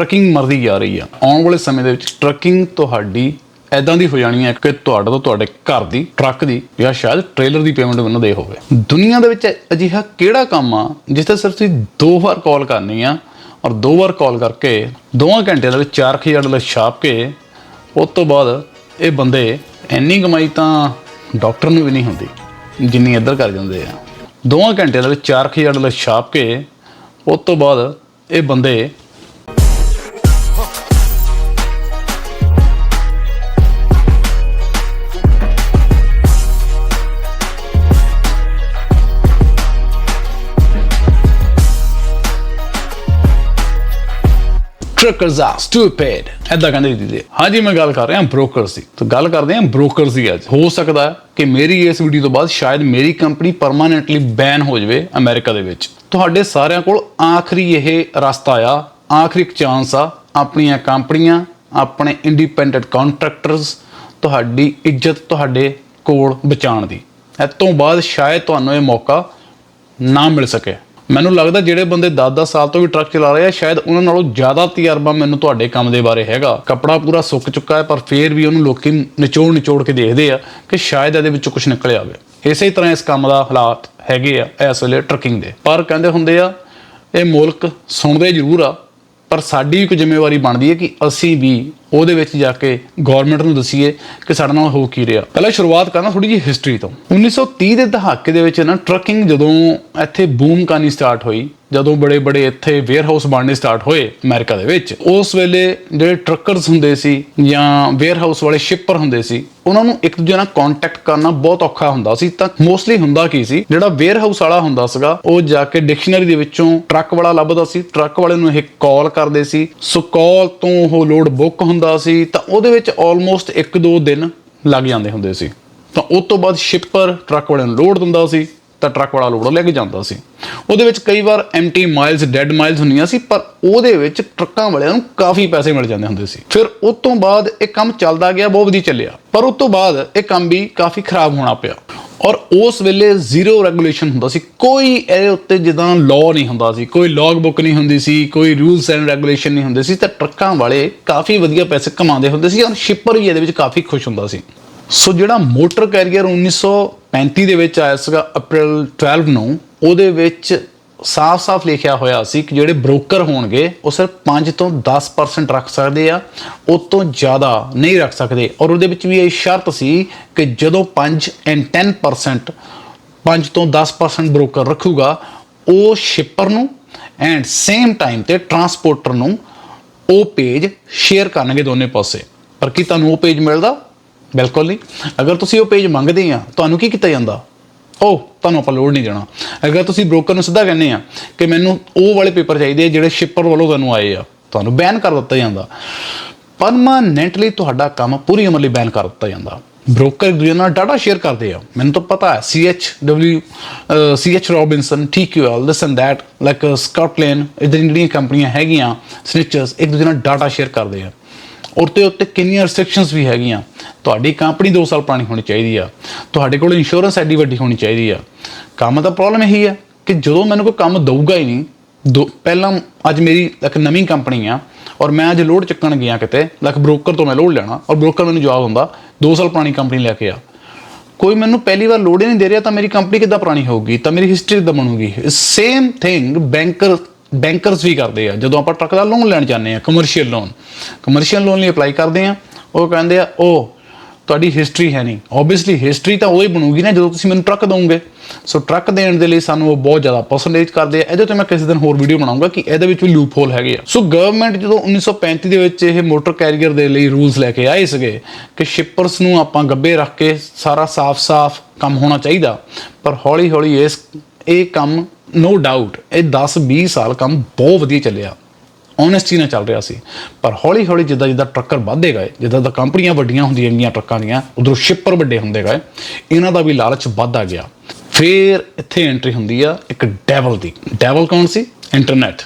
Trucking ਮਰਦੀ ਜਾ ਰਹੀ ਆ। ਆਉਣ ਵਾਲੇ ਸਮੇਂ ਦੇ ਵਿੱਚ ਟਰੱਕਿੰਗ ਤੁਹਾਡੀ ਐਦਾਂ ਦੀ ਹੋ ਜਾਣੀ ਹੈ ਕਿ ਤੁਹਾਡਾ ਤੋਂ ਤੁਹਾਡੇ ਘਰ ਦੀ, ਟਰੱਕ ਦੀ ਜਾਂ ਸ਼ਾਇਦ ਟ੍ਰੇਲਰ ਦੀ ਪੇਮੈਂਟ ਮੈਨੂੰ ਦੇ ਹੋਵੇ। ਦੁਨੀਆ ਦੇ ਵਿੱਚ ਅਜਿਹਾ ਕਿਹੜਾ ਕੰਮ ਆ ਜਿਸ ਤੇ ਸਿਰਫ ਤੁਸੀਂ ਦੋ ਵਾਰ ਕਾਲ ਕਰਨੀ ਆ ਔਰ ਦੋ ਵਾਰ ਕਾਲ ਕਰਕੇ ਦੋਵਾਂ ਘੰਟਿਆਂ ਦੇ ਵਿੱਚ 4000 ਡਾਲਰ ਛਾਪ ਕੇ ਉਸ ਤੋਂ ਬਾਅਦ ਇਹ ਬੰਦੇ ਇੰਨੀ ਕਮਾਈ ਤਾਂ ਡਾਕਟਰ ਨੂੰ ਵੀ ਨਹੀਂ ਹੁੰਦੀ ਜਿੰਨੀ ਇੱਧਰ ਕਰ ਜਾਂਦੇ ਆ। ਦੋਵਾਂ ਘੰਟਿਆਂ ਦੇ ਵਿੱਚ 4000 ਡਾਲਰ ਛਾਪ ਕੇ ਉਸ ਤੋਂ ਬਾਅਦ ਇਹ ਬੰਦੇ ਟਰੱਕਰਸ ਆ ਸਟੂਪਿਡ ਐਦਾਂ ਕਹਿੰਦੇ ਦੀਦੀ। ਹਾਂਜੀ, ਮੈਂ ਗੱਲ ਕਰ ਰਿਹਾ ਬ੍ਰੋਕਰਸ ਦੀ ਤਾਂ ਗੱਲ ਕਰਦੇ ਹਾਂ ਬ੍ਰੋਕਰਸ ਦੀ ਅੱਜ। ਹੋ ਸਕਦਾ ਹੈ ਕਿ ਮੇਰੀ ਇਸ ਵੀਡੀਓ ਤੋਂ ਬਾਅਦ ਸ਼ਾਇਦ ਮੇਰੀ ਕੰਪਨੀ ਪਰਮਾਨੈਂਟਲੀ ਬੈਨ ਹੋ ਜਾਵੇ ਅਮਰੀਕਾ ਦੇ ਵਿੱਚ। ਤੁਹਾਡੇ ਸਾਰਿਆਂ ਕੋਲ ਆਖਰੀ ਇਹ ਰਸਤਾ ਆ, ਆਖਰੀ ਚਾਂਸ ਆ, ਆਪਣੀਆਂ ਕੰਪਨੀਆਂ, ਆਪਣੇ ਇੰਡੀਪੈਂਡੈਂਟ ਕੰਟਰੈਕਟਰਸ ਤੁਹਾਡੀ ਇੱਜ਼ਤ ਤੁਹਾਡੇ ਕੋਲ ਬਚਾਉਣ ਦੀ। ਇਹ ਤੋਂ ਬਾਅਦ ਸ਼ਾਇਦ ਤੁਹਾਨੂੰ ਇਹ ਮੌਕਾ ਨਾ ਮਿਲ ਸਕੇ। ਮੈਨੂੰ ਲੱਗਦਾ ਜਿਹੜੇ ਬੰਦੇ 10-10 ਸਾਲ ਤੋਂ ਵੀ ਟਰੱਕ ਚਲਾ ਰਹੇ ਆ, ਸ਼ਾਇਦ ਉਹਨਾਂ ਨਾਲੋਂ ਜ਼ਿਆਦਾ ਤਜਰਬਾ ਮੈਨੂੰ ਤੁਹਾਡੇ ਕੰਮ ਦੇ ਬਾਰੇ ਹੈਗਾ। ਕੱਪੜਾ ਪੂਰਾ ਸੁੱਕ ਚੁੱਕਾ ਹੈ, ਪਰ ਫੇਰ ਵੀ ਉਹਨੂੰ ਲੋਕੀ ਨਿਚੋੜ ਨਿਚੋੜ ਕੇ ਦੇਖਦੇ ਆ ਕਿ ਸ਼ਾਇਦ ਇਹਦੇ ਵਿੱਚੋਂ ਕੁਝ ਨਿਕਲ ਆਵੇ। ਇਸੇ ਤਰ੍ਹਾਂ ਇਸ ਕੰਮ ਦਾ ਹਾਲਾਤ ਹੈਗੇ ਆ ਇਸ ਵੇਲੇ ਟਰੱਕਿੰਗ ਦੇ। ਪਰ ਕਹਿੰਦੇ ਹੁੰਦੇ ਆ, ਇਹ ਮੁਲਕ ਸੁਣਦੇ ਜ਼ਰੂਰ ਆ, ਪਰ ਸਾਡੀ ਇੱਕ ਜ਼ਿੰਮੇਵਾਰੀ ਬਣਦੀ ਹੈ ਕਿ ਅਸੀਂ ਵੀ ਉਹਦੇ ਵਿੱਚ ਜਾ ਕੇ ਗਵਰਨਮੈਂਟ ਨੂੰ ਦਸੀਏ ਕਿ ਸਾਡੇ ਨਾਲ ਹੋ ਕੀ ਰਿਹਾ। ਪਹਿਲਾਂ ਸ਼ੁਰੂਆਤ ਕਰਨਾ ਥੋੜੀ ਜਿਹੀ ਹਿਸਟਰੀ ਤੋਂ। 1930 ਦੇ ਦਹਾਕੇ ਦੇ ਵਿੱਚ ਨਾ ਟਰੱਕਿੰਗ ਜਦੋਂ ਇੱਥੇ ਬੂਮ ਕਰਨੀ ਸਟਾਰਟ ਹੋਈ, ਜਦੋਂ ਬੜੇ ਬੜੇ ਇੱਥੇ ਵੇਅਰਹਾਊਸ ਬਣਨੇ ਸਟਾਰਟ ਹੋਏ ਅਮਰੀਕਾ ਦੇ ਵਿੱਚ, ਉਸ ਵੇਲੇ ਜਿਹੜੇ ਟਰੱਕਰਸ ਹੁੰਦੇ ਸੀ ਜਾਂ ਵੇਅਰਹਾਊਸ ਵਾਲੇ ਸ਼ਿਪਰ ਹੁੰਦੇ ਸੀ, ਉਹਨਾਂ ਨੂੰ ਇੱਕ ਦੂਜੇ ਨਾਲ ਕੰਟੈਕਟ ਕਰਨਾ ਬਹੁਤ ਔਖਾ ਹੁੰਦਾ ਸੀ। ਤਾਂ ਮੋਸਟਲੀ ਹੁੰਦਾ ਕੀ ਸੀ, ਜਿਹੜਾ ਵੇਅਰਹਾਊਸ ਵਾਲਾ ਹੁੰਦਾ ਸੀਗਾ, ਉਹ ਜਾ ਕੇ ਡਿਕਸ਼ਨਰੀ ਦੇ ਵਿੱਚੋਂ ਟਰੱਕ ਵਾਲਾ ਲੱਭਦਾ ਸੀ। ਟਰੱਕ ਵਾਲੇ ਨੂੰ ਇਹ ਕਾਲ ਕਰਦੇ ਸੀ। ਸੋ ਕਾਲ ਤੋਂ ਉਹ ਲੋਡ ਬੁੱਕ ਹੁੰਦਾ ਸੀ, ਤਾਂ ਉਹਦੇ ਵਿੱਚ ਆਲਮੋਸਟ 1-2 ਦਿਨ ਲੱਗ ਜਾਂਦੇ ਹੁੰਦੇ ਸੀ। ਤਾਂ ਉਸ ਤੋਂ ਬਾਅਦ ਸ਼ਿਪਰ ਟਰੱਕ ਵਾਲੇ ਨੂੰ ਲੋਡ ਦਿੰਦਾ ਸੀ, ਤਾਂ ਟਰੱਕ ਵਾਲਾ ਲੋਡ ਲੈ ਕੇ ਜਾਂਦਾ ਸੀ। ਉਹਦੇ ਵਿੱਚ ਕਈ ਵਾਰ ਐਮਟੀ ਮਾਈਲਸ ਡੈਡ ਮਾਈਲਸ ਹੁੰਦੀਆਂ ਸੀ, ਪਰ ਉਹਦੇ ਵਿੱਚ ਟਰੱਕਾਂ ਵਾਲਿਆਂ ਨੂੰ ਕਾਫੀ ਪੈਸੇ ਮਿਲ ਜਾਂਦੇ ਹੁੰਦੇ ਸੀ। ਫਿਰ ਉਸ ਤੋਂ ਬਾਅਦ ਇਹ ਕੰਮ ਚੱਲਦਾ ਗਿਆ, ਬਹੁਤ ਵਧੀਆ ਚੱਲਿਆ। ਪਰ ਉਸ ਤੋਂ ਬਾਅਦ ਇਹ ਕੰਮ ਵੀ ਕਾਫੀ ਖਰਾਬ ਹੋਣਾ ਪਿਆ। ਔਰ ਉਸ ਵੇਲੇ ਜ਼ੀਰੋ ਰੈਗੂਲੇਸ਼ਨ ਹੁੰਦਾ ਸੀ। ਕੋਈ ਇਹਦੇ ਉੱਤੇ ਜਿੱਦਾਂ ਲਾਅ ਨਹੀਂ ਹੁੰਦਾ ਸੀ, ਕੋਈ ਲੌਗ ਬੁੱਕ ਨਹੀਂ ਹੁੰਦੀ ਸੀ, ਕੋਈ ਰੂਲਸ ਐਂਡ ਰੈਗੂਲੇਸ਼ਨ ਨਹੀਂ ਹੁੰਦੇ ਸੀ, ਤਾਂ ਟਰੱਕਾਂ ਵਾਲੇ ਕਾਫੀ ਵਧੀਆ ਪੈਸੇ ਕਮਾਉਂਦੇ ਹੁੰਦੇ ਸੀ ਔਰ ਸ਼ਿਪਰ ਵੀ ਇਹਦੇ ਵਿੱਚ ਕਾਫੀ ਖੁਸ਼ ਹੁੰਦਾ ਸੀ। ਸੋ ਜਿਹੜਾ ਮੋਟਰ ਕੈਰੀਅਰ 1935 ਦੇ ਵਿੱਚ ਆਇਆ ਸੀਗਾ ਅਪ੍ਰੈਲ 12 ਨੂੰ, ਉਹਦੇ ਵਿੱਚ ਸਾਫ਼-ਸਾਫ਼ ਲਿਖਿਆ ਹੋਇਆ ਸੀ ਕਿ ਜਿਹੜੇ ਬ੍ਰੋਕਰ ਹੋਣਗੇ, ਉਹ ਸਿਰਫ 5 ਤੋਂ 10% ਰੱਖ ਸਕਦੇ ਆ ਉਸ ਤੋਂ ਜ਼ਿਆਦਾ ਨਹੀਂ ਰੱਖ ਸਕਦੇ। ਔਰ ਉਹਦੇ ਵਿੱਚ ਵੀ ਇਹ ਸ਼ਰਤ ਸੀ ਕਿ ਜਦੋਂ 5 ਐਂਡ 10% 5 ਤੋਂ 10% ਬ੍ਰੋਕਰ ਰੱਖੂਗਾ, ਉਹ ਸ਼ਿਪਰ ਨੂੰ ਐਂਡ ਸੇਮ ਟਾਈਮ ਤੇ ਟਰਾਂਸਪੋਰਟਰ ਨੂੰ ਉਹ ਪੇਜ ਸ਼ੇਅਰ ਕਰਨਗੇ ਦੋਨੇ ਪਾਸੇ। ਪਰ ਕੀ ਤੁਹਾਨੂੰ ਉਹ ਪੇਜ ਮਿਲਦਾ? ਬਿਲਕੁਲ ਨਹੀਂ। ਅਗਰ ਤੁਸੀਂ ਉਹ ਪੇਜ ਮੰਗਦੇ ਆ, ਤੁਹਾਨੂੰ ਕੀ ਕੀਤਾ ਜਾਂਦਾ? ਉਹ ਤੁਹਾਨੂੰ ਆਪਾਂ ਲੋਡ ਨਹੀਂ ਦੇਣਾ। ਅਗਰ ਤੁਸੀਂ ਬ੍ਰੋਕਰ ਨੂੰ ਸਿੱਧਾ ਕਹਿੰਦੇ ਆ ਕਿ ਮੈਨੂੰ ਉਹ ਵਾਲੇ ਪੇਪਰ ਚਾਹੀਦੇ ਆ ਜਿਹੜੇ ਸ਼ਿਪਰ ਵੱਲੋਂ ਤੁਹਾਨੂੰ ਆਏ ਆ, ਤੁਹਾਨੂੰ ਬੈਨ ਕਰ ਦਿੱਤਾ ਜਾਂਦਾ। ਪਰਮਾਨੈਂਟਲੀ ਤੁਹਾਡਾ ਕੰਮ ਪੂਰੀ ਉਮਰ ਲਈ ਬੈਨ ਕਰ ਦਿੱਤਾ ਜਾਂਦਾ। ਬ੍ਰੋਕਰ ਦੂਜੇ ਨਾਲ ਡਾਟਾ ਸ਼ੇਅਰ ਕਰਦੇ ਆ। ਮੈਨੂੰ ਤਾਂ ਪਤਾ ਹੈ ਸੀ CH Robinson TQL this and that like Scotland ਇਦਾਂ ਜਿਹੜੀਆਂ ਕੰਪਨੀਆਂ ਹੈਗੀਆਂ ਸਨਿਚਰਸ ਇੱਕ ਦੂਜੇ ਨਾਲ ਡਾਟਾ ਸ਼ੇਅਰ ਕਰਦੇ ਆ। ਔਰ ਉੱਤੇ ਕਿੰਨੀਆਂ ਰਿਸਟ੍ਰਿਕਸ਼ਨਸ ਵੀ ਹੈਗੀਆਂ। ਤੁਹਾਡੀ ਕੰਪਨੀ 2 ਸਾਲ ਪੁਰਾਣੀ ਹੋਣੀ ਚਾਹੀਦੀ ਆ। ਤੁਹਾਡੇ ਕੋਲ ਇੰਸ਼ੋਰੈਂਸ ਐਡੀ ਵੱਡੀ ਹੋਣੀ ਚਾਹੀਦੀ ਆ। ਕੰਮ ਦਾ ਪ੍ਰੋਬਲਮ ਇਹੀ ਆ ਕਿ ਜਦੋਂ ਮੈਨੂੰ ਕੋਈ ਕੰਮ ਦਊਗਾ ਹੀ ਨਹੀਂ, ਦੋ ਪਹਿਲਾਂ ਅੱਜ ਮੇਰੀ ਇੱਕ ਨਵੀਂ ਕੰਪਨੀ ਆ ਔਰ ਮੈਂ ਅੱਜ ਲੋਡ ਚੱਕਣ ਗਿਆ ਕਿਤੇ ਲੱਖ ਬ੍ਰੋਕਰ ਤੋਂ ਮੈਂ ਲੋਡ ਲੈਣਾ ਔਰ ਬ੍ਰੋਕਰ ਮੈਨੂੰ ਜਵਾਬ ਹੁੰਦਾ 2 ਸਾਲ ਪੁਰਾਣੀ ਕੰਪਨੀ ਲੈ ਕੇ ਆ। ਕੋਈ ਮੈਨੂੰ ਪਹਿਲੀ ਵਾਰ ਲੋਡ ਹੀ ਨਹੀਂ ਦੇ ਰਿਹਾ ਤਾਂ ਮੇਰੀ ਕੰਪਨੀ ਕਿੱਦਾਂ ਪੁਰਾਣੀ ਹੋਊਗੀ, ਤਾਂ ਮੇਰੀ ਹਿਸਟਰੀ ਕਿੱਦਾਂ ਬਣੂਗੀ? ਸੇਮ ਥਿੰਗ ਬੈਂਕਰ ਬੈਂਕਰਸ ਵੀ ਕਰਦੇ ਆ। ਜਦੋਂ ਆਪਾਂ ਟਰੱਕ ਦਾ ਲੋਨ ਲੈਣ ਜਾਂਦੇ ਆ ਕਮਰਸ਼ੀਅਲ ਲੋਨ ਕਮਰਸ਼ੀਅਲ ਲੋਨ ਲਈ ਅਪਲਾਈ ਕਰਦੇ ਆ, ਉਹ ਕਹਿੰਦੇ ਆ ਉਹ ਤੁਹਾਡੀ ਹਿਸਟਰੀ ਹੈ ਨਹੀਂ। ਓਬਵੀਅਸਲੀ ਹਿਸਟਰੀ ਤਾਂ ਉਹ ਹੀ ਬਣੂਗੀ ਨਾ ਜਦੋਂ ਤੁਸੀਂ ਮੈਨੂੰ ਟਰੱਕ ਦੋਗੇ। ਸੋ ਟਰੱਕ ਦੇਣ ਦੇ ਲਈ ਸਾਨੂੰ ਉਹ ਬਹੁਤ ਜ਼ਿਆਦਾ ਪਰਸੈਂਟੇਜ ਕਰਦੇ ਆ। ਇਹਦੇ ਤੇ ਮੈਂ ਕਿਸੇ ਦਿਨ ਹੋਰ ਵੀਡੀਓ ਬਣਾਉਂਗਾ ਕਿ ਇਹਦੇ ਵਿੱਚ ਵੀ ਲੂਪ ਹੋਲ ਹੈਗੇ ਆ। ਸੋ ਗਵਰਨਮੈਂਟ ਜਦੋਂ 1935 ਦੇ ਵਿੱਚ ਇਹ ਮੋਟਰ ਕੈਰੀਅਰ ਦੇ ਲਈ ਰੂਲਸ ਲੈ ਕੇ ਆਏ ਸੀਗੇ ਕਿ ਸ਼ਿਪਰਸ ਨੂੰ ਆਪਾਂ ਗੱਬੇ ਰੱਖ ਕੇ ਸਾਰਾ ਸਾਫ਼-ਸਾਫ਼ ਕੰਮ ਹੋਣਾ ਚਾਹੀਦਾ। ਪਰ ਹੌਲੀ-ਹੌਲੀ ਇਸ, ਇਹ ਕੰਮ ਨੋ ਡਾਊਟ ਇਹ 10-20 ਸਾਲ ਕੰਮ ਬਹੁਤ ਵਧੀਆ ਚੱਲਿਆ। ਓਨੈਸਟੀ ਨਾਲ ਚੱਲ ਰਿਹਾ ਸੀ। ਪਰ ਹੌਲੀ ਹੌਲੀ ਜਿੱਦਾਂ ਜਿੱਦਾਂ ਟਰੱਕਰ ਵੱਧਦੇ ਗਏ, ਜਿੱਦਾਂ ਦਾ ਕੰਪਨੀਆਂ ਵੱਡੀਆਂ ਹੁੰਦੀਆਂ ਗਈਆਂ ਟਰੱਕਾਂ ਦੀਆਂ, ਉਧਰੋਂ ਸ਼ਿਪਰ ਵੱਡੇ ਹੁੰਦੇ ਗਏ, ਇਹਨਾਂ ਦਾ ਵੀ ਲਾਲਚ ਵੱਧਦਾ ਗਿਆ। ਫਿਰ ਇੱਥੇ ਐਂਟਰੀ ਹੁੰਦੀ ਆ ਇੱਕ ਡੈਵਲ ਦੀ। ਡੈਵਲ ਕੌਣ ਸੀ? ਇੰਟਰਨੈਟ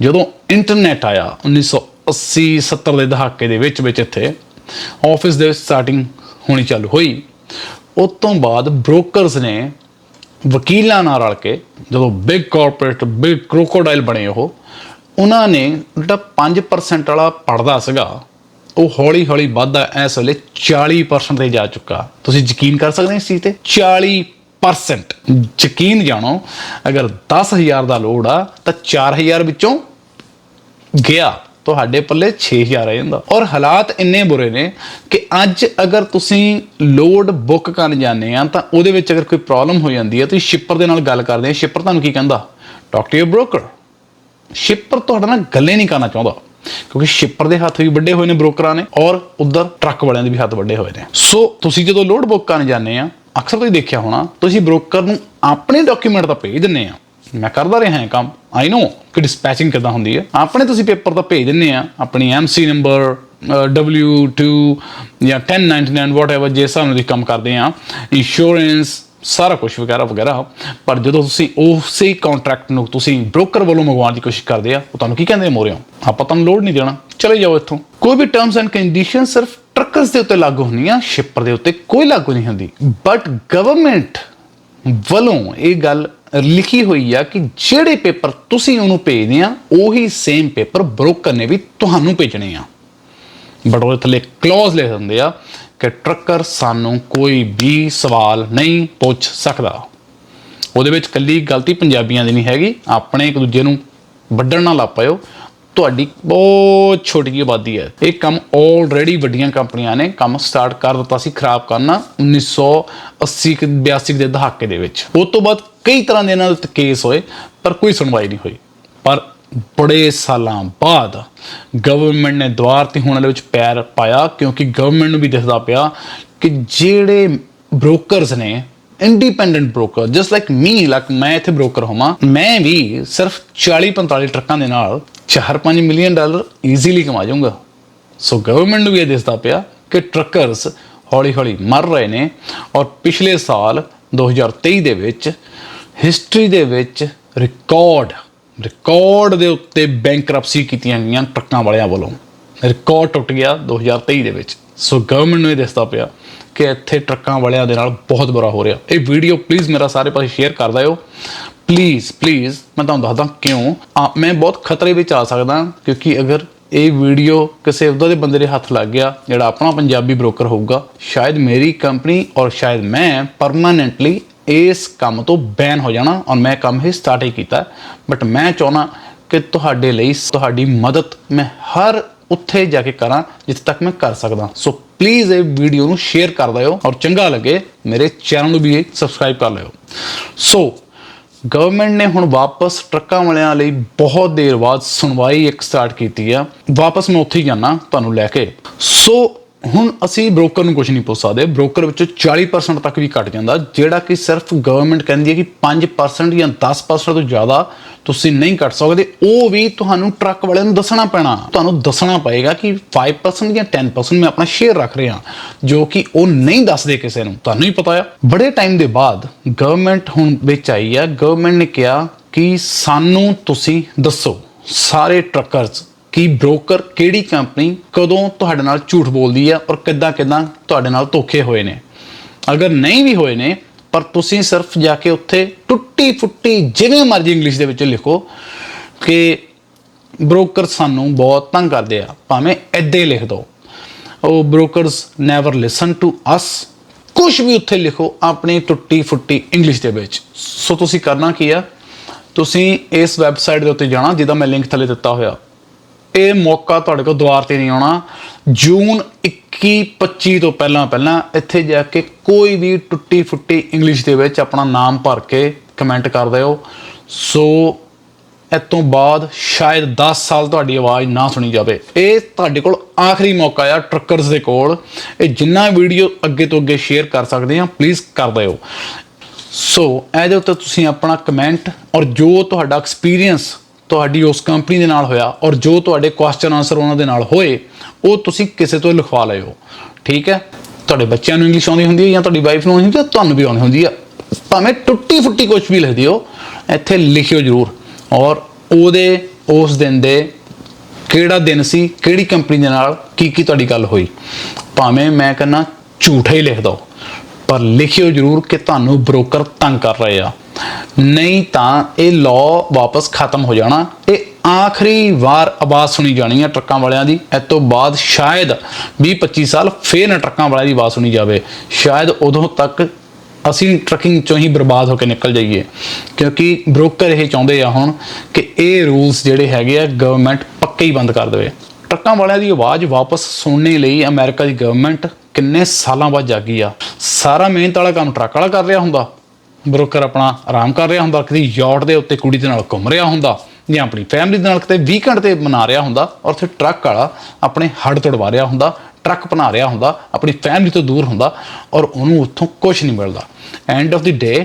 ਜਦੋਂ ਇੰਟਰਨੈਟ ਆਇਆ 1980 70 ਦੇ ਦਹਾਕੇ ਦੇ ਵਿੱਚ ਵਿੱਚ ਇੱਥੇ ਆਫਿਸ ਦੇ ਸਟਾਰਟਿੰਗ ਹੋਣੀ ਚਾਲੂ ਹੋਈ। ਉਸ ਤੋਂ ਬਾਅਦ ਬ੍ਰੋਕਰਸ ਨੇ ਵਕੀਲਾਂ ਨਾਲ ਰਲ ਕੇ ਜਦੋਂ ਬਿਗ ਕਾਰਪੋਰੇਟ ਬਿਗ ਕ੍ਰੋਕੋਡਾਈਲ ਬਣੇ ਉਹ, ਉਹਨਾਂ ਨੇ ਜਿਹੜਾ 5% ਵਾਲਾ ਪੜਦਾ ਸੀਗਾ, ਉਹ ਹੌਲੀ ਹੌਲੀ ਵੱਧਦਾ, ਇਸ ਵੇਲੇ 40% ਤੇ ਜਾ ਚੁੱਕਾ। ਤੁਸੀਂ ਯਕੀਨ ਕਰ ਸਕਦੇ ਇਸ ਚੀਜ਼ ਤੇ? 40% ਯਕੀਨ ਜਾਣੋ, ਅਗਰ 10000 ਦਾ ਲੋਡ ਆ, ਤਾਂ 4000 ਵਿੱਚੋਂ ਗਿਆ। ਤੁਹਾਡੇ ਪੱਲੇ 6000 ਆ ਜਾਂਦਾ। ਔਰ ਹਾਲਾਤ ਇੰਨੇ ਬੁਰੇ ਨੇ ਕਿ ਅੱਜ ਅਗਰ ਤੁਸੀਂ ਲੋਡ ਬੁੱਕ ਕਰਨ ਜਾਂਦੇ ਆ, ਤਾਂ ਉਹਦੇ ਵਿੱਚ ਅਗਰ ਕੋਈ ਪ੍ਰੋਬਲਮ ਹੋ ਜਾਂਦੀ ਹੈ ਤੁਸੀਂ ਸ਼ਿਪਰ ਦੇ ਨਾਲ ਗੱਲ ਕਰਦੇ ਆ। ਸ਼ਿਪਰ ਤੁਹਾਨੂੰ ਕੀ ਕਹਿੰਦਾ? Talk to your broker shipper ਤੁਹਾਡੇ ਨਾਲ ਗੱਲੇ ਨਹੀਂ ਕਰਨਾ ਚਾਹੁੰਦਾ, ਕਿਉਂਕਿ ਸ਼ਿਪਰ ਦੇ ਹੱਥ ਵੀ ਵੱਡੇ ਹੋਏ ਨੇ ਬ੍ਰੋਕਰਾਂ ਨੇ, ਔਰ ਉਧਰ ਟਰੱਕ ਵਾਲਿਆਂ ਦੇ ਵੀ ਹੱਥ ਵੱਡੇ ਹੋਏ ਨੇ। ਸੋ ਤੁਸੀਂ ਜਦੋਂ ਲੋਡ ਬੁੱਕ ਕਰਨ ਜਾਂਦੇ ਆ, ਅਕਸਰ ਤੁਸੀਂ ਦੇਖਿਆ ਹੋਣਾ, ਤੁਸੀਂ ਬ੍ਰੋਕਰ ਨੂੰ ਆਪਣੇ ਡਾਕੂਮੈਂਟ ਤਾਂ ਭੇਜ ਦਿੰਨੇ ਆ। ਮੈਂ ਕਰਦਾ ਰਿਹਾ ਹਾਂ ਕੰਮ। ਆਈ ਨੋ ਕਿ ਡਿਸਪੈਚਿੰਗ ਕਿੱਦਾਂ ਹੁੰਦੀ ਹੈ। ਆਪਣੇ ਤੁਸੀਂ ਪੇਪਰ ਤਾਂ ਭੇਜ ਦਿੰਨੇ ਆ। ਆਪਣੀ ਐਮਸੀ ਨੰਬਰ W2 ਜਾਂ 1099 ਵਾਟਐਵਰ ਜੇ ਹਿਸਾਬ ਤੁਸੀਂ ਕੰਮ ਕਰਦੇ ਆ। ਇੰਸ਼ੋਰੈਂਸ ਸਾਰਾ ਕੁਝ ਵਗੈਰਾ ਵਗੈਰਾ। ਪਰ ਜਦੋਂ ਤੁਸੀਂ ਉਸੇ ਕੰਟਰੈਕਟ ਨੂੰ ਤੁਸੀਂ ਬ੍ਰੋਕਰ ਵੱਲੋਂ ਮੰਗਵਾਉਣ ਦੀ ਕੋਸ਼ਿਸ਼ ਕਰਦੇ ਆ, ਉਹ ਤੁਹਾਨੂੰ ਕੀ ਕਹਿੰਦੇ ਮੋਰਿਓ? ਆਪਾਂ ਤੁਹਾਨੂੰ ਲੋਡ ਨਹੀਂ ਦੇਣਾ। ਚਲੇ ਜਾਓ ਇੱਥੋਂ। ਕੋਈ ਵੀ ਟਰਮਸ ਐਂਡ ਕੰਡੀਸ਼ਨ ਸਿਰਫ ਟਰੱਕਰਸ ਦੇ ਉੱਤੇ ਲਾਗੂ ਹੁੰਦੀਆਂ ਸ਼ਿਪਰ ਦੇ ਉੱਤੇ ਕੋਈ ਲਾਗੂ ਨਹੀਂ ਹੁੰਦੀ। ਬਟ ਗਵਰਨਮੈਂਟ ਵੱਲੋਂ ਇਹ ਗੱਲ ਲਿਖੀ ਹੋਈ ਆ ਕਿ ਜਿਹੜੇ ਪੇਪਰ ਤੁਸੀਂ ਉਹਨੂੰ ਭੇਜਦੇ ਆ, ਉਹੀ ਸੇਮ ਪੇਪਰ ਬ੍ਰੋਕਰ ਨੇ ਵੀ ਤੁਹਾਨੂੰ ਭੇਜਣੇ ਆ। ਬਟ ਉਹਦੇ ਥੱਲੇ ਕਲੌਜ਼ ਲਿਖ ਦਿੰਦੇ ਆ ਕਿ ਟਰੱਕਰ ਸਾਨੂੰ ਕੋਈ ਵੀ ਸਵਾਲ ਨਹੀਂ ਪੁੱਛ ਸਕਦਾ। ਉਹਦੇ ਵਿੱਚ ਕੱਲੀ ਗਲਤੀ ਪੰਜਾਬੀਆਂ ਦੀ ਨਹੀਂ ਹੈਗੀ, ਆਪਣੇ ਇੱਕ ਦੂਜੇ ਨੂੰ ਵੱਢਣ ਨਾ ਲੱਪਾਇਓ ਤੁਹਾਡੀ ਬਹੁਤ ਛੋਟੀ ਜਿਹੀ ਆਬਾਦੀ ਹੈ। ਇਹ ਕੰਮ ਆਲਰੇਡੀ ਵੱਡੀਆਂ ਕੰਪਨੀਆਂ ਨੇ, ਕੰਮ ਸਟਾਰਟ ਕਰ ਦਿੱਤਾ ਸੀ ਖਰਾਬ ਕਰਨਾ 1980 ਕਿ 82 ਦੇ ਦਹਾਕੇ ਦੇ ਵਿੱਚ। ਉਸ ਤੋਂ ਬਾਅਦ ਕਈ ਤਰ੍ਹਾਂ ਦੇ ਨਾਲ ਕੇਸ ਹੋਏ, ਪਰ ਕੋਈ ਸੁਣਵਾਈ ਨਹੀਂ ਹੋਈ। ਪਰ ਬੜੇ ਸਾਲਾਂ ਬਾਅਦ ਗਵਰਨਮੈਂਟ ਨੇ ਦੁਆਰ ਤੇ ਹੋਣ ਵਾਲੇ ਵਿੱਚ ਪੈਰ ਪਾਇਆ, ਕਿਉਂਕਿ ਗਵਰਨਮੈਂਟ ਨੂੰ ਵੀ ਦਿਖਦਾ ਪਿਆ ਕਿ ਜਿਹੜੇ ਬ੍ਰੋਕਰਸ ਨੇ independent broker just like me like ਮੈਂ ਇੱਥੇ ਬ੍ਰੋਕਰ ਹੋਵਾਂ, ਮੈਂ ਵੀ ਸਿਰਫ 40 45 ਟਰੱਕਾਂ ਦੇ ਨਾਲ 4-5 ਮਿਲੀਅਨ ਡਾਲਰ ਈਜ਼ੀਲੀ ਕਮਾ ਜਾਊਂਗਾ। ਸੋ ਗਵਰਨਮੈਂਟ ਨੂੰ ਵੀ ਇਹ ਦਿਸਦਾ ਪਿਆ ਕਿ ਟਰੱਕਰਸ ਹੌਲੀ ਹੌਲੀ ਮਰ ਰਹੇ ਨੇ ਔਰ ਪਿਛਲੇ ਸਾਲ 2023 ਦੇ ਵਿੱਚ ਹਿਸਟਰੀ ਦੇ ਵਿੱਚ ਰਿਕਾਰਡ ਰਿਕਾਰਡ ਦੇ ਉੱਤੇ ਬੈਂਕਰਪਸੀ ਕੀਤੀਆਂ ਗਈਆਂ ਟਰੱਕਾਂ ਵਾਲਿਆਂ ਵੱਲੋਂ। ਰਿਕਾਰਡ ਟੁੱਟ ਗਿਆ 2023 ਦੇ ਵਿੱਚ। ਸੋ ਗਵਰਨਮੈਂਟ ਨੂੰ ਇਹ ਦਿਸਦਾ ਪਿਆ ਕਿ ਇੱਥੇ ਟਰੱਕਾਂ ਵਾਲਿਆਂ ਦੇ ਨਾਲ ਬਹੁਤ ਬੁਰਾ ਹੋ ਰਿਹਾ। ਇਹ ਵੀਡੀਓ ਪਲੀਜ਼ ਮੇਰਾ ਸਾਰੇ ਪਾਸੇ ਸ਼ੇਅਰ ਕਰ ਦਿਓ। ਪਲੀਜ਼ ਪਲੀਜ਼ ਮੈਂ ਤੁਹਾਨੂੰ ਦੱਸਦਾ ਕਿਉਂ? ਆ, ਮੈਂ ਬਹੁਤ ਖਤਰੇ ਵਿੱਚ ਆ ਸਕਦਾ ਕਿਉਂਕਿ ਅਗਰ ਇਹ ਵੀਡੀਓ ਕਿਸੇ ਉਹਦਾ ਦੇ ਬੰਦੇ ਦੇ ਹੱਥ ਲੱਗ ਗਿਆ ਜਿਹੜਾ ਆਪਣਾ ਪੰਜਾਬੀ ਬ੍ਰੋਕਰ ਹੋਊਗਾ ਸ਼ਾਇਦ ਮੇਰੀ ਕੰਪਨੀ ਔਰ ਸ਼ਾਇਦ ਮੈਂ ਪਰਮਾਨੈਂਟਲੀ ਇਸ ਕੰਮ ਤੋਂ ਬੈਨ ਹੋ ਜਾਣਾ ਔਰ ਮੈਂ ਕੰਮ ਹੀ ਸਟਾਰਟ ਹੀ ਕੀਤਾ। ਬਟ ਮੈਂ ਚਾਹਣਾ ਕਿ ਤੁਹਾਡੇ ਲਈ ਤੁਹਾਡੀ ਮਦਦ ਮੈਂ ਹਰ ਉੱਥੇ ਜਾ ਕੇ ਕਰਾਂ ਜਿੱਥੇ ਤੱਕ ਮੈਂ ਕਰ ਸਕਦਾ। ਸੋ ਪਲੀਜ਼ ਇਹ ਵੀਡੀਓ ਨੂੰ ਸ਼ੇਅਰ ਕਰ ਦਿਓ ਔਰ ਚੰਗਾ ਲੱਗੇ ਮੇਰੇ ਚੈਨਲ ਨੂੰ ਵੀ ਸਬਸਕ੍ਰਾਈਬ ਕਰ ਲਿਓ। ਸੋ ਗਵਰਨਮੈਂਟ ਨੇ ਹੁਣ ਵਾਪਸ ਟਰੱਕਾਂ ਵਾਲਿਆਂ ਲਈ ਬਹੁਤ ਦੇਰ ਬਾਅਦ ਸੁਣਵਾਈ ਇੱਕ ਸਟਾਰਟ ਕੀਤੀ ਆ। ਵਾਪਸ ਮੈਂ ਉੱਥੇ ਹੀ ਜਾਣਾ ਤੁਹਾਨੂੰ ਲੈ ਕੇ। ਸੋ ਹੁਣ ਅਸੀਂ ਬ੍ਰੋਕਰ ਨੂੰ ਕੁਝ ਨਹੀਂ ਪੁੱਛ ਸਕਦੇ। ਬ੍ਰੋਕਰ ਵਿੱਚੋਂ 40% ਤੱਕ ਵੀ ਘਟ ਜਾਂਦਾ, ਜਿਹੜਾ ਕਿ ਸਿਰਫ ਗਵਰਨਮੈਂਟ ਕਹਿੰਦੀ ਹੈ ਕਿ 5% ਜਾਂ 10% ਤੋਂ ਜ਼ਿਆਦਾ ਤੁਸੀਂ ਨਹੀਂ ਕੱਟ ਸਕਦੇ ਉਹ ਵੀ ਤੁਹਾਨੂੰ ਟਰੱਕ ਵਾਲਿਆਂ ਨੂੰ ਦੱਸਣਾ ਪੈਣਾ। ਤੁਹਾਨੂੰ ਦੱਸਣਾ ਪਏਗਾ ਕਿ 5% ਜਾਂ 10% ਮੈਂ ਆਪਣਾ ਸ਼ੇਅਰ ਰੱਖ ਰਿਹਾ, ਜੋ ਕਿ ਉਹ ਨਹੀਂ ਦੱਸਦੇ ਕਿਸੇ ਨੂੰ। ਤੁਹਾਨੂੰ ਹੀ ਪਤਾ ਆ। ਬੜੇ ਟਾਈਮ ਦੇ ਬਾਅਦ ਗਵਰਨਮੈਂਟ ਹੁਣ ਵਿੱਚ ਆਈ ਆ। ਗਵਰਨਮੈਂਟ ਨੇ ਕਿਹਾ ਕਿ ਸਾਨੂੰ ਤੁਸੀਂ ਦੱਸੋ, ਸਾਰੇ ਟਰੱਕਰਸ ਕਿ ਬ੍ਰੋਕਰ ਕਿਹੜੀ ਕੰਪਨੀ ਕਦੋਂ ਤੁਹਾਡੇ ਨਾਲ ਝੂਠ ਬੋਲਦੀ ਹੈ ਔਰ ਕਿੱਦਾਂ ਕਿੱਦਾਂ ਤੁਹਾਡੇ ਨਾਲ ਧੋਖੇ ਹੋਏ ਨੇ। ਅਗਰ ਨਹੀਂ ਵੀ ਹੋਏ ਨੇ, ਪਰ ਤੁਸੀਂ ਸਿਰਫ ਜਾ ਕੇ ਉੱਥੇ ਟੁੱਟੀ ਫੁੱਟੀ ਜਿਵੇਂ ਮਰਜ਼ੀ ਇੰਗਲਿਸ਼ ਦੇ ਵਿੱਚ ਲਿਖੋ ਕਿ ਬ੍ਰੋਕਰ ਸਾਨੂੰ ਬਹੁਤ ਤੰਗ ਕਰਦੇ ਆ, ਭਾਵੇਂ ਐਦਾਂ ਹੀ ਲਿਖ ਦਿਓ ਉਹ brokers never listen to us. ਕੁਝ ਵੀ ਉੱਥੇ ਲਿਖੋ ਆਪਣੀ ਟੁੱਟੀ ਫੁੱਟੀ ਇੰਗਲਿਸ਼ ਦੇ ਵਿੱਚ। ਸੋ ਤੁਸੀਂ ਕਰਨਾ ਕੀ ਆ? ਤੁਸੀਂ ਇਸ ਵੈਬਸਾਈਟ ਦੇ ਉੱਤੇ ਜਾਣਾ, ਜਿਹਦਾ ਮੈਂ ਲਿੰਕ ਥੱਲੇ ਦਿੱਤਾ ਹੋਇਆ। ਇਹ ਮੌਕਾ ਤੁਹਾਡੇ ਕੋਲ ਦੁਆਰ ਤੇ ਨਹੀਂ ਆਉਣਾ। ਜੂਨ 21 25 ਤੋਂ ਪਹਿਲਾਂ ਪਹਿਲਾਂ ਇੱਥੇ ਜਾ ਕੇ ਕੋਈ ਵੀ ਟੁੱਟੀ ਫੁੱਟੀ ਇੰਗਲਿਸ਼ ਦੇ ਵਿੱਚ ਆਪਣਾ ਨਾਮ ਭਰ ਕੇ ਕਮੈਂਟ ਕਰ ਦਿਓ। ਸੋ ਇਹ ਤੋਂ ਬਾਅਦ ਸ਼ਾਇਦ 10 ਸਾਲ ਤੁਹਾਡੀ ਆਵਾਜ਼ ਨਾ ਸੁਣੀ ਜਾਵੇ। ਇਹ ਤੁਹਾਡੇ ਕੋਲ ਆਖਰੀ ਮੌਕਾ ਆ ਟਰੱਕਰਸ ਦੇ ਕੋਲ। ਇਹ ਜਿੰਨਾ ਵੀਡੀਓ ਅੱਗੇ ਤੋਂ ਅੱਗੇ ਸ਼ੇਅਰ ਕਰ ਸਕਦੇ ਆ ਪਲੀਜ਼ ਕਰ ਦਿਓ। ਸੋ, ਇਹਦੇ ਉੱਤੇ ਤੁਸੀਂ ਆਪਣਾ ਕਮੈਂਟ ਔਰ ਜੋ ਤੁਹਾਡਾ ਐਕਸਪੀਰੀਅੰਸ ਤੁਹਾਡੀ ਉਸ ਕੰਪਨੀ ਦੇ ਨਾਲ ਹੋਇਆ ਔਰ ਜੋ ਤੁਹਾਡੇ ਕੁਐਸਚਨ ਆਨਸਰ ਉਹਨਾਂ ਦੇ ਨਾਲ ਹੋਏ, ਉਹ ਤੁਸੀਂ ਕਿਸੇ ਤੋਂ ਲਿਖਵਾ ਲਿਓ ਠੀਕ ਹੈ? ਤੁਹਾਡੇ ਬੱਚਿਆਂ ਨੂੰ ਇੰਗਲਿਸ਼ ਆਉਂਦੀ ਹੁੰਦੀ ਹੈ ਜਾਂ ਤੁਹਾਡੀ ਵਾਈਫ ਨੂੰ ਆਉਂਦੀ ਹੁੰਦੀ ਹੈ? ਤੁਹਾਨੂੰ ਵੀ ਆਉਣੀ ਹੁੰਦੀ ਹੈ। ਭਾਵੇਂ ਟੁੱਟੀ ਫੁੱਟੀ ਕੁਝ ਵੀ ਲਿਖ ਦਿਓ, ਇੱਥੇ ਲਿਖਿਓ ਜ਼ਰੂਰ। ਔਰ ਉਹਦੇ, ਉਸ ਦਿਨ ਦੇ ਕਿਹੜਾ ਦਿਨ ਸੀ, ਕਿਹੜੀ ਕੰਪਨੀ ਦੇ ਨਾਲ ਕੀ ਕੀ ਤੁਹਾਡੀ ਗੱਲ ਹੋਈ? ਭਾਵੇਂ ਮੈਂ ਕਹਿੰਦਾ ਝੂਠਾ ਹੀ ਲਿਖ ਦੋ ਪਰ ਲਿਖਿਓ ਜ਼ਰੂਰ ਕਿ ਤੁਹਾਨੂੰ ਬ੍ਰੋਕਰ ਤੰਗ ਕਰ ਰਹੇ ਆ। ਨਹੀਂ ਤਾਂ ਇਹ ਲਾਅ ਵਾਪਸ ਖਤਮ ਹੋ ਜਾਣਾ। ਇਹ ਆਖਰੀ ਵਾਰ ਆਵਾਜ਼ ਸੁਣੀ ਜਾਣੀ ਹੈ ਟਰੱਕਾਂ ਵਾਲਿਆਂ ਦੀ। ਇਸ ਤੋਂ ਬਾਅਦ ਸ਼ਾਇਦ 20 25 ਸਾਲ ਫੇਰ ਨਾ ਟਰੱਕਾਂ ਵਾਲਿਆਂ ਦੀ ਆਵਾਜ਼ ਸੁਣੀ ਜਾਵੇ। ਸ਼ਾਇਦ ਉਦੋਂ ਤੱਕ ਅਸੀਂ ਟਰੱਕਿੰਗ ਚੋਂ ਹੀ ਬਰਬਾਦ ਹੋ ਕੇ ਨਿਕਲ ਜਾਈਏ। ਕਿਉਂਕਿ ਬ੍ਰੋਕਰ ਇਹ ਚਾਹੁੰਦੇ ਆ ਹੁਣ ਕਿ ਇਹ ਰੂਲਸ ਜਿਹੜੇ ਹੈਗੇ ਆ ਗਵਰਨਮੈਂਟ ਪੱਕੇ ਹੀ ਬੰਦ ਕਰ ਦੇਵੇ। ਟਰੱਕਾਂ ਵਾਲਿਆਂ ਦੀ ਆਵਾਜ਼ ਵਾਪਸ ਸੁਣਨੇ ਲਈ ਅਮਰੀਕਾ ਦੀ ਗਵਰਨਮੈਂਟ ਕਿੰਨੇ ਸਾਲਾਂ ਬਾਅਦ ਜਾਗੀ ਆ। ਸਾਰਾ ਮਿਹਨਤ ਵਾਲਾ ਕੰਮ ਟਰੱਕ ਵਾਲਾ ਕਰ ਰਿਹਾ ਹੁੰਦਾ। ਬ੍ਰੋਕਰ ਆਪਣਾ ਆਰਾਮ ਕਰ ਰਿਹਾ ਹੁੰਦਾ, ਕਿਤੇ ਯਾਟ ਦੇ ਉੱਤੇ ਕੁੜੀ ਦੇ ਨਾਲ ਘੁੰਮ ਰਿਹਾ ਹੁੰਦਾ ਜਾਂ ਆਪਣੀ ਫੈਮਿਲੀ ਦੇ ਨਾਲ ਕਿਤੇ ਵੀਕਐਂਡ ਤੇ ਮਨਾ ਰਿਹਾ ਹੁੰਦਾ ਔਰ ਉੱਥੇ ਟਰੱਕ ਵਾਲਾ ਆਪਣੇ ਹੱਡ ਤੋੜਵਾ ਰਿਹਾ ਹੁੰਦਾ ਟਰੱਕ ਬਣਾ ਰਿਹਾ ਹੁੰਦਾ, ਆਪਣੀ ਫੈਮਿਲੀ ਤੋਂ ਦੂਰ ਹੁੰਦਾ ਔਰ ਉਹਨੂੰ ਉੱਥੋਂ ਕੁਝ ਨਹੀਂ ਮਿਲਦਾ। ਐਂਡ ਆਫ ਦੀ ਡੇ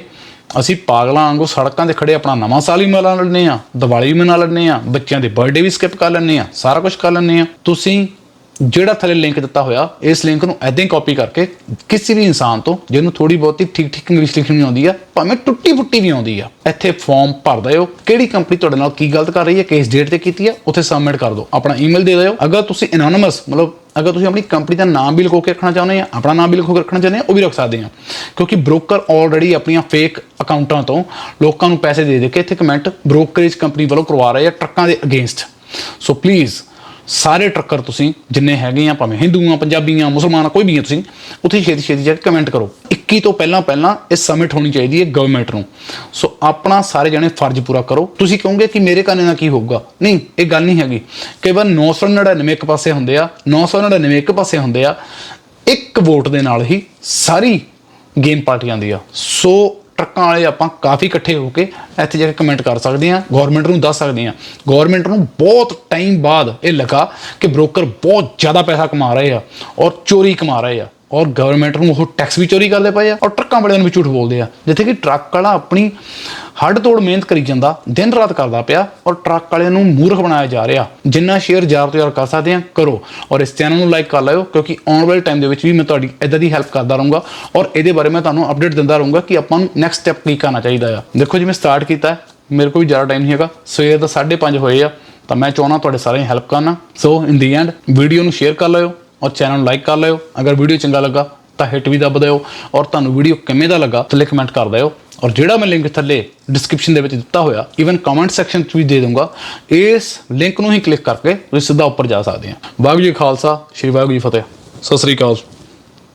ਅਸੀਂ ਪਾਗਲਾਂ ਵਾਂਗੂ ਸੜਕਾਂ ਤੇ ਖੜੇ ਆਪਣਾ ਨਵਾਂ ਸਾਲ ਵੀ ਮਨਾ ਲੈਂਦੇ ਆ ਦੀਵਾਲੀ ਵੀ ਮਨਾ ਲੈਂਦੇ ਆ ਬੱਚਿਆਂ ਦੇ ਬਰਥਡੇ ਵੀ ਸਕਿਪ ਕਰ ਲੈਂਦੇ ਆ ਸਾਰਾ ਕੁਝ ਕਰ ਲੈਂਦੇ ਆ ਤੁਸੀਂ ਜਿਹੜਾ ਥੱਲੇ ਲਿੰਕ ਦਿੱਤਾ ਹੋਇਆ, ਇਸ ਲਿੰਕ ਨੂੰ ਐਦਾਂ ਹੀ ਕਾਪੀ ਕਰਕੇ ਕਿਸੇ ਵੀ ਇਨਸਾਨ ਤੋਂ, ਜਿਹਨੂੰ ਥੋੜੀ ਬਹੁਤੀ ਠੀਕ ਠੀਕ ਇੰਗਲਿਸ਼ ਲਿਖਣੀ ਆਉਂਦੀ ਆ, ਭਾਵੇਂ ਟੁੱਟੀ ਫੁੱਟੀ ਵੀ ਆਉਂਦੀ ਆ, ਇੱਥੇ ਫਾਰਮ ਭਰ ਦਿਓ, ਕਿਹੜੀ ਕੰਪਨੀ ਤੁਹਾਡੇ ਨਾਲ ਕੀ ਗਲਤ ਕਰ ਰਹੀ ਹੈ, ਕਿਸ ਡੇਟ ਤੇ ਕੀਤੀ ਆ, ਉੱਥੇ ਸਬਮਿਟ ਕਰ ਦਿਓ, ਆਪਣਾ ਈਮੇਲ ਦੇ ਦਿਓ। ਅਗਰ ਤੁਸੀਂ ਐਨੋਨਿਮਸ ਮਤਲਬ ਅਗਰ ਤੁਸੀਂ ਆਪਣੀ ਕੰਪਨੀ ਦਾ ਨਾਮ ਵੀ ਲਿਖੋ ਕੇ ਰੱਖਣਾ ਚਾਹੁੰਦੇ ਆ, ਆਪਣਾ ਨਾਮ ਵੀ ਲਿਖੋ ਕੇ ਰੱਖਣਾ ਚਾਹੁੰਦੇ ਆ, ਉਹ ਵੀ ਰੱਖ ਸਕਦੇ ਆ। ਕਿਉਂਕਿ ਬ੍ਰੋਕਰ ਆਲਰੇਡੀ ਆਪਣੀਆਂ ਫੇਕ ਅਕਾਊਂਟਾਂ ਤੋਂ ਲੋਕਾਂ ਨੂੰ ਪੈਸੇ ਦੇ ਦੇ ਕੇ ਇੱਥੇ ਕਮੈਂਟ ਬ੍ਰੋਕਰੇਜ ਕੰਪਨੀ ਵੱਲੋਂ ਕਰਵਾ ਰਹੇ ਆ, ਟਰੱਕਾਂ ਦੇ ਅਗੇਂਸਟ ਸੋ ਪਲੀਜ਼ ਸਾਰੇ ਟਰੱਕਰ ਤੁਸੀਂ ਜਿੰਨੇ ਹੈਗੇ ਆ, ਭਾਵੇਂ ਹਿੰਦੂ ਆ ਪੰਜਾਬੀ ਆ ਮੁਸਲਮਾਨ ਆ ਕੋਈ ਵੀ ਆ ਤੁਸੀਂ, ਉੱਥੇ ਛੇਤੀ ਛੇਤੀ ਜਾ ਕੇ ਕਮੈਂਟ ਕਰੋ। 21 ਤੋਂ ਪਹਿਲਾਂ ਪਹਿਲਾਂ ਇਹ ਸਬਮਿਟ ਹੋਣੀ ਚਾਹੀਦੀ ਹੈ ਗਵਰਨਮੈਂਟ ਨੂੰ। ਸੋ ਆਪਣਾ ਸਾਰੇ ਜਣੇ ਫਰਜ਼ ਪੂਰਾ ਕਰੋ। ਤੁਸੀਂ ਕਹੋਗੇ ਕਿ ਮੇਰੇ ਕਾਨੇ ਨਾਲ ਕੀ ਹੋਊਗਾ? ਨਹੀਂ, ਇਹ ਗੱਲ ਨਹੀਂ ਹੈਗੀ। ਕਈ ਵਾਰ 999 ਇੱਕ ਪਾਸੇ ਹੁੰਦੇ ਆ 999 ਇੱਕ ਪਾਸੇ ਹੁੰਦੇ ਆ, ਇੱਕ ਵੋਟ ਦੇ ਨਾਲ ਹੀ ਸਾਰੀ ਗੇਮ ਪਾਰਟੀ ਆਉਂਦੀ ਆ। ਸੋ ਟਰੱਕਾਂ ਵਾਲੇ ਆਪਾਂ ਕਾਫੀ ਇਕੱਠੇ ਹੋ ਕੇ ਇੱਥੇ ਜਾ ਕੇ ਕਮੈਂਟ ਕਰ ਸਕਦੇ ਹਾਂ ਗਵਰਨਮੈਂਟ ਨੂੰ ਦੱਸ ਸਕਦੇ ਹਾਂ। ਗਵਰਨਮੈਂਟ ਨੂੰ ਬਹੁਤ ਟਾਈਮ ਬਾਅਦ ਇਹ ਲੱਗਾ ਕਿ ਬ੍ਰੋਕਰ ਬਹੁਤ ਜ਼ਿਆਦਾ ਪੈਸਾ ਕਮਾ ਰਹੇ ਆ ਔਰ ਚੋਰੀ ਕਮਾ ਰਹੇ ਆ ਔਰ ਗਵਰਨਮੈਂਟ ਨੂੰ ਉਹ ਟੈਕਸ ਵੀ ਚੋਰੀ ਕਰਦੇ ਪਏ ਆ ਔਰ ਟਰੱਕਾਂ ਵਾਲਿਆਂ ਨੂੰ ਵੀ ਝੂਠ ਬੋਲਦੇ ਆ। ਜਿੱਥੇ ਕਿ ਟਰੱਕ ਵਾਲਾ ਆਪਣੀ ਹੱਡ ਤੋੜ ਮਿਹਨਤ ਕਰੀ ਜਾਂਦਾ, ਦਿਨ ਰਾਤ ਕਰਦਾ ਪਿਆ ਔਰ ਟਰੱਕ ਵਾਲਿਆਂ ਨੂੰ ਮੂਰਖ ਬਣਾਇਆ ਜਾ ਰਿਹਾ। ਜਿੰਨਾ ਸ਼ੇਅਰ ਜ਼ਿਆਦਾ ਤੋਂ ਯਾਰ ਕਰ ਸਕਦੇ ਆ ਕਰੋ। ਔਰ ਇਸ ਚੈਨਲ ਨੂੰ ਲਾਈਕ ਕਰ ਲਿਓ, ਕਿਉਂਕਿ ਆਉਣ ਵਾਲੇ ਟਾਈਮ ਦੇ ਵਿੱਚ ਵੀ ਮੈਂ ਤੁਹਾਡੀ ਇਦਾਂ ਦੀ ਹੈਲਪ ਕਰਦਾ ਰਹੂੰਗਾ ਔਰ ਇਹਦੇ ਬਾਰੇ ਮੈਂ ਤੁਹਾਨੂੰ ਅਪਡੇਟ ਦਿੰਦਾ ਰਹੂੰਗਾ ਕਿ ਆਪਾਂ ਨੂੰ ਨੈਕਸਟ ਸਟੈਪ ਕੀ ਕਰਨਾ ਚਾਹੀਦਾ ਆ। ਦੇਖੋ ਜਿਵੇਂ ਸਟਾਰਟ ਕੀਤਾ ਮੇਰੇ ਕੋਲ ਵੀ ਜ਼ਿਆਦਾ ਟਾਈਮ ਨਹੀਂ ਹੈਗਾ। ਸਵੇਰ ਦਾ 5:30 ਹੋਏ ਆ, ਤਾਂ ਮੈਂ ਚਾਹੁੰਦਾ ਤੁਹਾਡੇ ਸਾਰਿਆਂ ਦੀ ਹੈਲਪ ਕਰਨਾ। So in the end video ਨੂੰ ਸ਼ੇਅਰ ਕਰ ਲਿਓ ਔਰ ਚੈਨਲ ਨੂੰ ਲਾਈਕ ਕਰ ਲਿਓ। ਅਗਰ ਵੀਡੀਓ ਚੰਗਾ ਲੱਗਾ, ਤਾਂ ਹਿੱਟ ਵੀ ਦੱਬ ਦਿਓ ਔਰ ਤੁਹਾਨੂੰ ਵੀਡੀਓ ਕਿਵੇਂ ਦਾ ਲੱਗਾ ਥੱਲੇ ਕਮੈਂਟ ਕਰ ਦਿਓ। ਔਰ ਜਿਹੜਾ ਮੈਂ ਲਿੰਕ ਥੱਲੇ ਡਿਸਕ੍ਰਿਪਸ਼ਨ ਦੇ ਵਿੱਚ ਦਿੱਤਾ ਹੋਇਆ ਇਵਨ ਕਮੈਂਟ ਸੈਕਸ਼ਨ 'ਚ ਵੀ ਦੇ ਦੂੰਗਾ ਇਸ ਲਿੰਕ ਨੂੰ ਹੀ ਕਲਿੱਕ ਕਰਕੇ ਤੁਸੀਂ ਸਿੱਧਾ ਉੱਪਰ ਜਾ ਸਕਦੇ ਆ ਵਾਹਿਗੁਰੂ ਜੀ ਖਾਲਸਾ ਸ਼੍ਰੀ ਵਾਹਿਗੁਰੂ ਜੀ ਫਤਿਹ ਸਤਿ ਸ੍ਰੀ ਅਕਾਲ